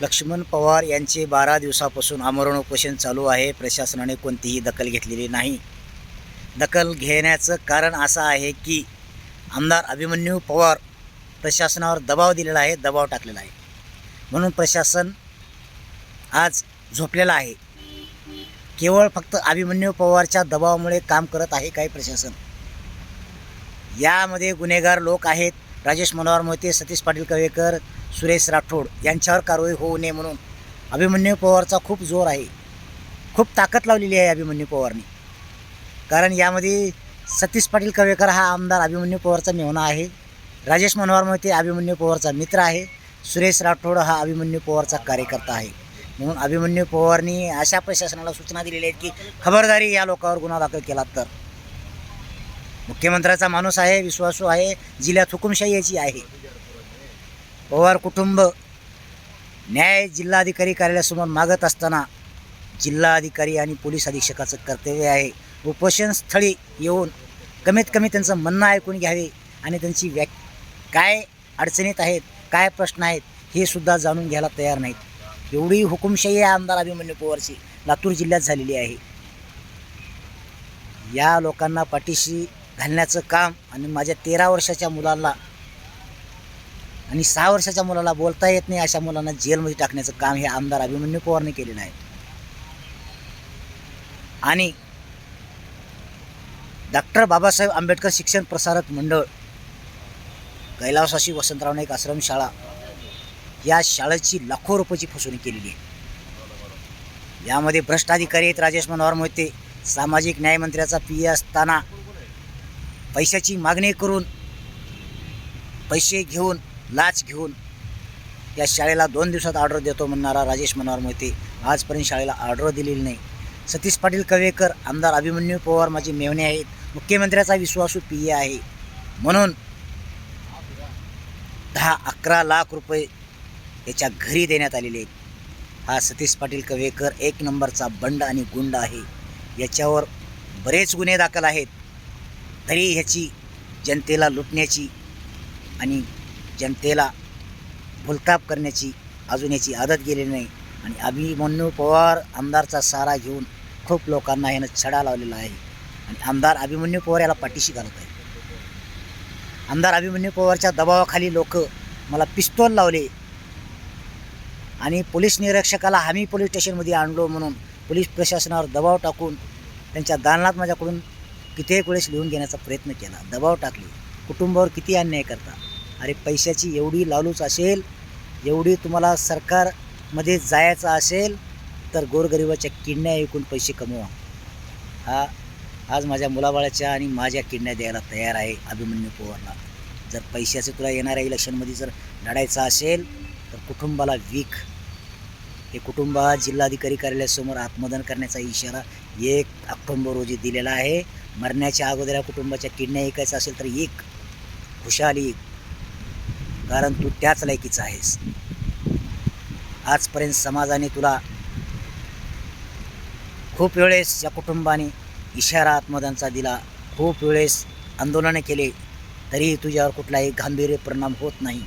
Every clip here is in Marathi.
लक्ष्मण पवार यांचे बारा दिवसापासून आमरण उपोषण चालू आहे. प्रशासनाने कोणतीही दखल घेतलेली नाही. दखल घेण्याचं कारण असं आहे की आमदार अभिमन्यू पवार प्रशासनावर दबाव दिलेला आहे दबाव टाकलेला आहे. म्हणून प्रशासन आज झोपलेलं आहे. केवळ फक्त अभिमन्यू पवारच्या दबावामुळे काम करत आहे काही प्रशासन. यामध्ये गुन्हेगार लोक आहेत. राजेश मनोहर मोहिते सतीश पाटील कवेकर सुरेश राठोड यांच्यावर कारवाई होऊ नये म्हणून अभिमन्यू पवारचा खूप जोर आहे. खूप ताकद लावलेली आहे अभिमन्यू पवारनी. कारण यामध्ये सतीश पाटील कवेकर हा आमदार अभिमन्यू पवारचा मेहना आहे. राजेश मनोहर मोहिते अभिमन्यू पवारचा मित्र आहे. सुरेश राठोड हा अभिमन्यू पवारचा कार्यकर्ता आहे. म्हणून अभिमन्यू पवारनी अशा प्रशासनाला सूचना दिलेल्या आहेत की खबरदारी या लोकांवर गुन्हा दाखल केला तर. मुख्यमंत्र्याचा माणूस आहे विश्वासू आहे जिल्ह्यात हुकुमशाही याची आहे. पवार कुटुंब न्याय जिल्हाधिकारी कार्यालयासमोर मागत असताना जिल्हाधिकारी आणि पोलीस अधीक्षकाचं कर्तव्य आहे. उपोषणस्थळी येऊन कमीत कमी त्यांचं म्हणणं ऐकून घ्यावे आणि त्यांची व्या काय अडचणीत आहेत काय प्रश्न आहेत हे सुद्धा जाणून घ्यायला तयार नाहीत. एवढी हुकुमशाही आहे आमदार अभिमन्यू पवारची लातूर जिल्ह्यात झालेली आहे. या लोकांना पाठीशी घालण्याचं काम आणि माझ्या तेरा वर्षाच्या मुलाला आणि सहा वर्षाच्या मुलाला बोलता येत नाही अशा मुलांना जेलमध्ये टाकण्याचं काम हे आमदार अभिमन्यू पवारने केलेलं आहे. आणि डॉक्टर बाबासाहेब आंबेडकर शिक्षण प्रसारक मंडळ कैलासवासी वसंतराव नाईक आश्रमशाळा या शाळेची लाखो रुपयाची फसवणूक केलेली आहे. यामध्ये भ्रष्ट अधिकारी आहेत राजेश मनोहर मोहिते सामाजिक न्यायमंत्र्याचा पी ए असताना पैशाची मागणी करून पैसे घेऊन लाच घेऊन या शाळेला दोन दिवसात ऑर्डर देतो म्हणणारा राजेश मनोहर मोहिते आजपर्यंत शाळेला ऑर्डर दिलेली नाही. सतीश पाटील कवेकर आमदार अभिमन्यू पवार माझे मेवणे आहेत. मुख्यमंत्र्याचा विश्वासू पी ए आहे. म्हणून दहा अकरा लाख रुपये याच्या घरी देण्यात आलेले आहेत. हा सतीश पाटील कवेकर एक नंबरचा बंड आणि गुंड आहे. याच्यावर बरेच गुन्हे दाखल आहेत. तरी ह्याची जनतेला लुटण्याची आणि जनतेला भुलताप करण्याची अजून याची आदत गेलेली नाही. आणि अभिमन्यू पवार आमदारचा सारा घेऊन खूप लोकांना यानं छडा लावलेला आहे. आणि आमदार अभिमन्यू पवार याला पाठीशी घालत आहे आमदार अभिमन्यू पवारच्या दबावाखाली लोक मला पिस्तोल लावले. आणि पोलीस निरीक्षकाला हमी पोलीस स्टेशनमध्ये आणलो म्हणून पोलीस प्रशासनावर दबाव टाकून त्यांच्या दालनात माझ्याकडून कित्येक वेळेस लिहून घेण्याचा प्रयत्न केला दबाव टाकली. कुटुंबावर किती अन्याय करता? अरे पैशाची एवढी लालूच असेल एवढी तुम्हाला सरकारमध्ये जायचं असेल तर गोरगरिबाच्या किडण्या ऐकून पैसे कमवा. हा आज माझ्या मुलाबाळाच्या आणि माझ्या किडण्या द्यायला तयार आहे अभिमन्यू पवारला. जर पैशाचं तुला येणाऱ्या इलेक्शनमध्ये जर लढायचं असेल तर कुटुंबाला वीक. हे कुटुंब जिल्हाधिकारी कार्यालयासमोर आत्मदान करण्याचा इशारा एक ऑक्टोंबर रोजी दिलेला आहे. मरण्याच्या अगोदर या कुटुंबाच्या किडण्या ऐकायचं असेल तर एक खुशाली कारण तू त्याच लायकीचा आहेस. आजपर्यंत समाजाने तुला खूप वेळेस या कुटुंबाने इशारा आत्मदानचा दिला. खूप वेळेस आंदोलने केले तरीही तुझ्यावर कुठलाही गांभीर्य परिणाम होत नाही.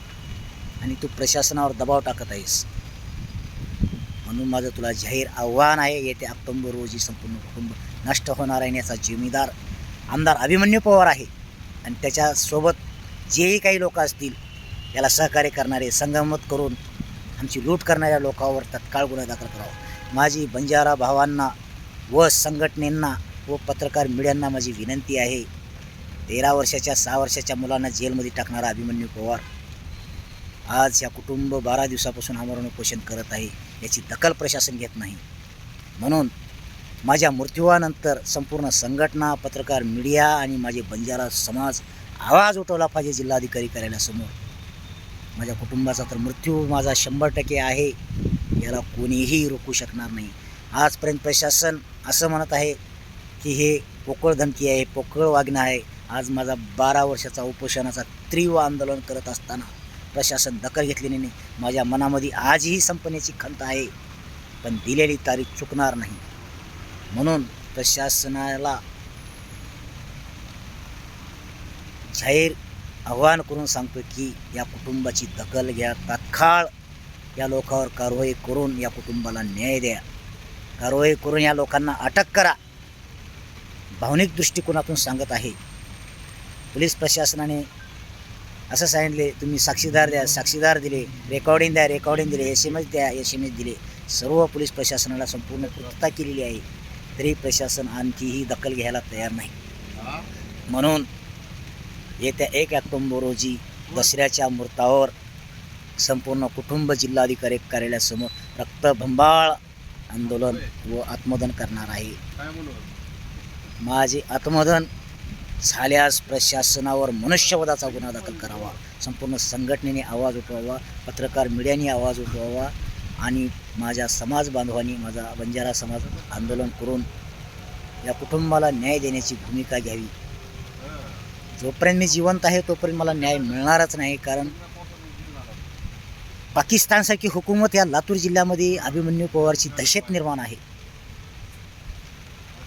आणि तू प्रशासनावर दबाव टाकत आहेस. म्हणून माझं तुला जाहीर आव्हान आहे येत्या ऑक्टोंबर रोजी संपूर्ण कुटुंब नष्ट होणार आहे याचा जिम्मेदार आमदार अभिमन्यू पवार आहे. आणि त्याच्यासोबत जेही काही लोक असतील याला सहकार्य करणारे संगमत करून आमची लूट करणाऱ्या लोकांवर तत्काळ गुन्हा दाखल करावा. माझी बंजारा भावांना व संघटनेंना व पत्रकार मीडियांना माझी विनंती आहे तेरा वर्षाच्या सहा वर्षाच्या मुलांना जेलमध्ये टाकणारा अभिमन्यू पवार आज या कुटुंब बारा दिवसापासून आमरण उपोषण करत आहे याची दखल प्रशासन घेत नाही. म्हणून माझ्या मृत्यूवानंतर संपूर्ण संघटना पत्रकार मीडिया आणि माझे बंजारा समाज आवाज उठवला पाहिजे जिल्हाधिकारी कार्यालयासमोर. माझ्या कुटुंबाचा तर मृत्यू माझा शंभर टक्के आहे याला कोणीही रोखू शकणार नाही. आजपर्यंत प्रशासन असं म्हणत आहे की हे पोकळ धमकी आहे पोकळ वागणं आहे. आज माझा बारा वर्षाचा उपोषणाचा तीव्र आंदोलन करत असताना प्रशासन दखल घेतलेली नाही माझ्या मनामध्ये आजही संपण्याची खंत आहे पण दिलेली तारीख चुकणार नाही. म्हणून प्रशासनाला जाहीर आव्हान करून सांगतो की या कुटुंबाची दखल घ्या. तात्काळ या लोकांवर कारवाई करून या कुटुंबाला न्याय द्या. कारवाई करून या लोकांना अटक करा. भावनिक दृष्टिकोनातून सांगत आहे. पोलीस प्रशासनाने असं सांगितले तुम्ही साक्षीदार द्या साक्षीदार दिले रेकॉर्डिंग द्या रेकॉर्डिंग दिले एस एम एस द्या एस एम एस दिले. सर्व पोलीस प्रशासनाला संपूर्ण पूर्तता केलेली आहे. तरी प्रशासन आणखीही दखल घ्यायला तयार नाही. म्हणून येत्या एक ऑक्टोंबर रोजी दसऱ्याच्या मुहूर्तावर संपूर्ण कुटुंब जिल्हाधिकारी कार्यालयासमोर रक्तभंबाळ आंदोलन व आत्मदन करणार आहे. माझे आत्मदन झाल्यास प्रशासनावर मनुष्यवधाचा गुन्हा दाखल करावा. संपूर्ण संघटनेने आवाज उठवावा पत्रकार मीडियाने आवाज उठवावा आणि माझ्या समाज बांधवांनी माझा बंजारा समाज आंदोलन करून या कुटुंबाला न्याय देण्याची भूमिका घ्यावी. जोपर्यंत मी जिवंत आहे तोपर्यंत मला न्याय मिळणारच नाही. कारण पाकिस्तानसारखी हुकूमत या लातूर जिल्ह्यामध्ये अभिमन्यू पवारची दहशत निर्माण आहे.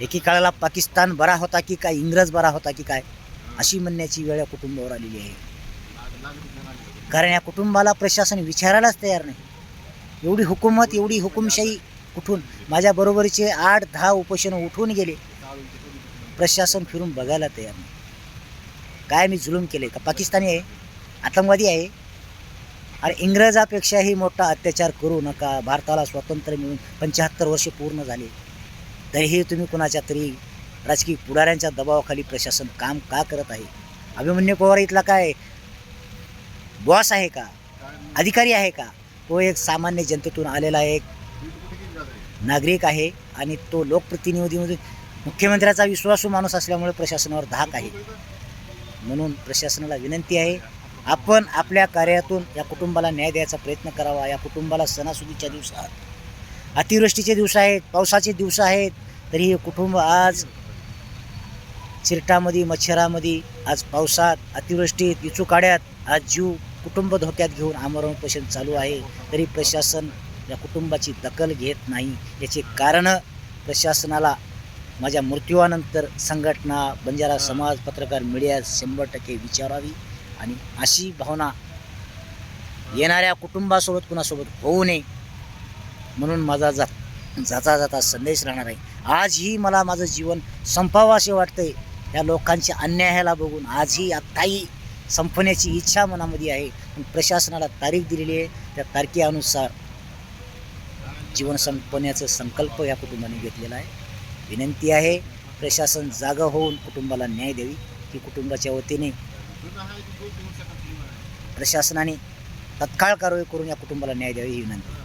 एकेकाळाला पाकिस्तान बरा होता की काय? इंग्रज बरा होता की काय? अशी म्हणण्याची वेळ या कुटुंबावर आलेली आहे. कारण या कुटुंबाला प्रशासन विचारायलाच तयार नाही. एवढी हुकूमत एवढी हुकुमशाही कुठून? माझ्या बरोबरीचे आठ दहा उपोषण उठून गेले. प्रशासन फिरून बघायला तयार नाही. काय मी जुलूम केले का पाकिस्तानी आहे? आतंकवादी आहे? अरे इंग्रजापेक्षाही मोठा अत्याचार करू नका. भारताला स्वातंत्र्य मिळून पंच्याहत्तर वर्षे पूर्ण झाले. तरीही तुम्ही कुणाच्या तरी राजकीय पुढाऱ्यांच्या दबावाखाली प्रशासन काम का करत आहे? अभिमन्यू पवार इथला काय? बॉस आहे का? अधिकारी आहे का? तो एक सामान्य जनतेतून आलेला एक नागरिक आहे आणि तो लोकप्रतिनिधीमधून मुख्यमंत्र्याचा विश्वासू माणूस असल्यामुळे प्रशासनावर धाक आहे. म्हणून प्रशासनाला विनंती आहे आपण आपल्या कार्यातून या कुटुंबाला न्याय द्यायचा प्रयत्न करावा. या कुटुंबाला सणासुदीच्या दिवसात अतिवृष्टीचे दिवस आहेत पावसाचे दिवस आहेत तरी हे कुटुंब आज चिरटामध्ये मच्छरामध्ये आज पावसात अतिवृष्टीत इचुकाड्यात आज जीव कुटुंब धोक्यात घेऊन आमरण उपोषण चालू आहे तरी प्रशासन या कुटुंबाची दखल घेत नाही. याचे कारण प्रशासनाला माझ्या मृत्यूनंतर संघटना बंजारा समाज पत्रकार मीडिया शंभर टक्के विचारावी आणि अशी भावना येणाऱ्या कुटुंबासोबत कुणासोबत होऊ नये. म्हणून माझा जात जाता जाता संदेश राहणार आहे. आजही मला माझं जीवन संपावं असे वाटतंय. या लोकांच्या अन्यायाला बघून आजही आत्ताही संपण्याची इच्छा मनामध्ये आहे. पण प्रशासनाला तारीख दिलेली आहे. त्या तारखेनुसार जीवन संपवण्याचा संकल्प या कुटुंबाने घेतलेला आहे. विनंती आहे प्रशासन जागा होऊन कुटुंबाला न्याय द्यावी. की कुटुंबाच्या वतीने प्रशासनाने तत्काळ कारवाई करून या कुटुंबाला न्याय द्यावी ही विनंती.